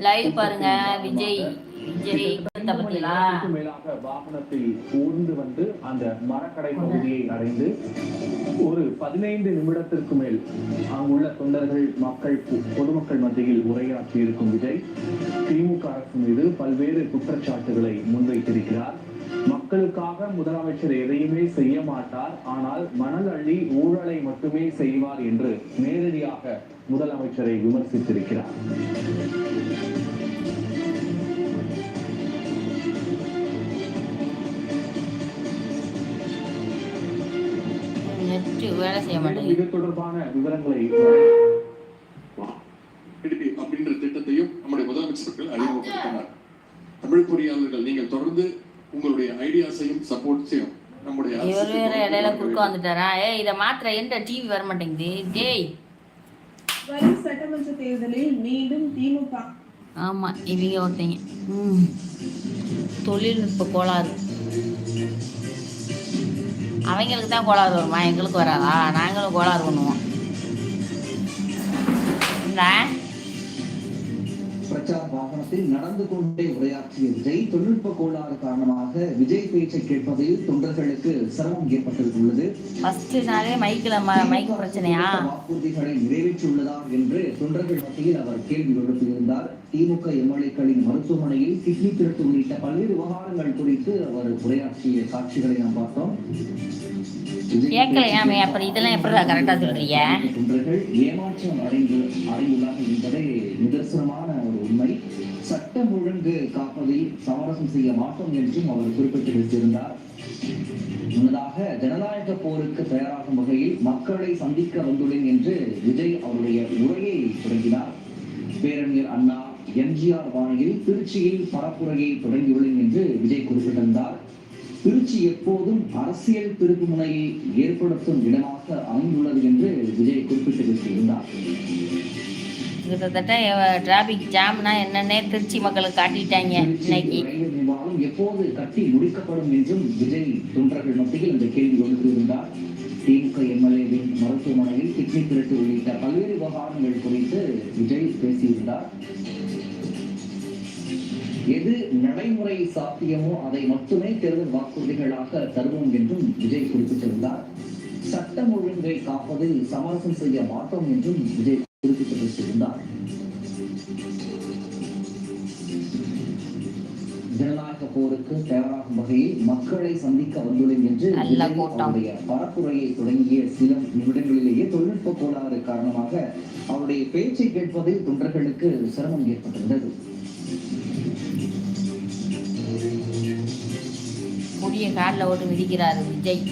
Live பாருங்க விஜய் விஜய் மேலாக வாகனத்தில் ஊர்ந்து வந்து அந்த மரக்கடை பகுதியை அடைந்து ஒரு பதினைந்து நிமிடத்திற்கு மேல் அங்குள்ள தொண்டர்கள் மக்கள் பொ- பொதுமக்கள் மத்தியில் உரையாற்றி இருக்கும் விஜய் திமுக அரசு மீது பல்வேறு குற்றச்சாட்டுகளை முன்வைத்திருக்கிறார். மக்களுக்காக முதலமைச்சர் எதையுமே செய்ய மாட்டார். ஆனால் மணல் அள்ளி ஊழலை மட்டுமே செய்வார் என்று நேரடியாக முதலமைச்சரை விமர்சித்திருக்கிறார். வேலை செய்ய இது தொடர்பான விவரங்களை அப்படின்ற திட்டத்தையும் நம்முடைய முதலமைச்சர்கள் அறிமுகப்படுத்தினார். தமிழ் பொறியாளர்கள் நீங்கள் தொடர்ந்து உங்களுடைய ஐடியாஸையும் சப்போர்ட்ஸையும் நம்முடைய இவர் இடையில குறுக்க வந்துட்டாரா? ஏய் இதை மாத்திர எந்த டிவி வர மாட்டேங்குது டேய். வரும் சட்டமன்ற தேர்தலில் மீண்டும் திமுக. ஆமா இவங்க ஒருத்தங்க. ம். தொழில்நுட்ப கோளாறு. அவங்களுக்கு தான் கோளாறு வருமா? எங்களுக்கு வராதா? நாங்களும் கோளாறு பண்ணுவோம். இந்த. பிரச்சார வாகனத்தில் நடந்து கொண்டே உரையாற்றிய விஜய் தொழில்நுட்ப கோளாறு காரணமாக விஜய் பேச்சை கேட்பதில் தொண்டர்களுக்கு சிரமம் ஏற்பட்டிருந்துள்ளது. வாக்குறுதிகளை நிறைவேற்றியுள்ளதா என்று தொண்டர்கள் மத்தியில் அவர் கேள்வி எழுப்பியிருந்தார். திமுக எம்எல்ஏக்களின் மருத்துவமனையில் கிட்னி திருட்டு உள்ளிட்ட பல்வேறு விவகாரங்கள் குறித்து அவர் உரையாற்றிய காட்சிகளை நாம் பார்த்தோம். விஜய் கேட்கலையாமே அப்புறம் இதெல்லாம் எப்படி கரெக்டாக சொல்றீங்க? தொண்டர்கள் ஏமாற்றம் அடைந்து அடைந்துள்ளார்கள் என்பதே நிதர்சனமான ஒரு உண்மை. சட்டம் ஒழுங்கு காப்பதில் சமரசம் செய்ய மாட்டோம் என்றும் அவர் குறிப்பிட்டு வைத்திருந்தார் முன்னதாக ஜனநாயக போருக்கு தயாராகும் வகையில் மக்களை சந்திக்க வந்துள்ளேன் என்று விஜய் அவருடைய உரையை தொடங்கினார். பேரறிஞர் அண்ணா எம்ஜிஆர் பாணியில் திருச்சியில் பரப்புரையை தொடங்கியுள்ளேன் என்று விஜய் குறிப்பிட்டிருந்தார். திருச்சி எப்போதும் அரசியல் திருப்புமுனையை ஏற்படுத்தும் இடமாக அமைந்துள்ளது என்று விஜய் குறிப்பிட்டு பேசியிருந்தார் கிட்டத்தட்ட டிராபிக் ஜாம்னா என்னன்னே திருச்சி மக்களுக்கு காட்டிட்டாங்க இன்னைக்கு. எப்போது கட்டி முடிக்கப்படும் என்றும் விஜய் தொண்டர்கள் மத்தியில் இந்த கேள்வி எழுப்பியிருந்தார். திமுக எம்எல்ஏவின் மருத்துவமனையில் கிட்னி திருட்டு உள்ளிட்ட பல்வேறு விவகாரங்கள் குறித்து விஜய் பேசியிருந்தார். எது நடைமுறை சாத்தியமோ அதை மட்டுமே தேர்தல் வாக்குறுதிகளாக தருவோம் என்றும் விஜய் குறிப்பிட்டிருந்தார். சட்டம் ஒழுங்கை காப்பதில் சமரசம் செய்ய மாட்டோம் என்றும் விஜய் குறிப்பிட்டு பேசியிருந்தார் ஜனநாயக போருக்கு தயாராகும் வகையில் மக்களை சந்திக்க வந்துள்ளேன் என்று. அவருடைய பரப்புரையை தொடங்கிய சில நிமிடங்களிலேயே தொழில்நுட்ப கோளாறு காரணமாக அவருடைய பேச்சை கேட்பதில் தொண்டர்களுக்கு சிரமம் ஏற்பட்டிருந்தது. முடிய காலில் ஓட்டு மிதிக்கிறாரு விஜய்.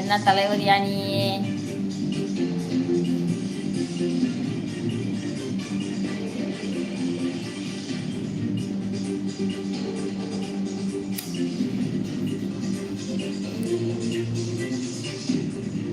என்ன தலைவர் யா நீ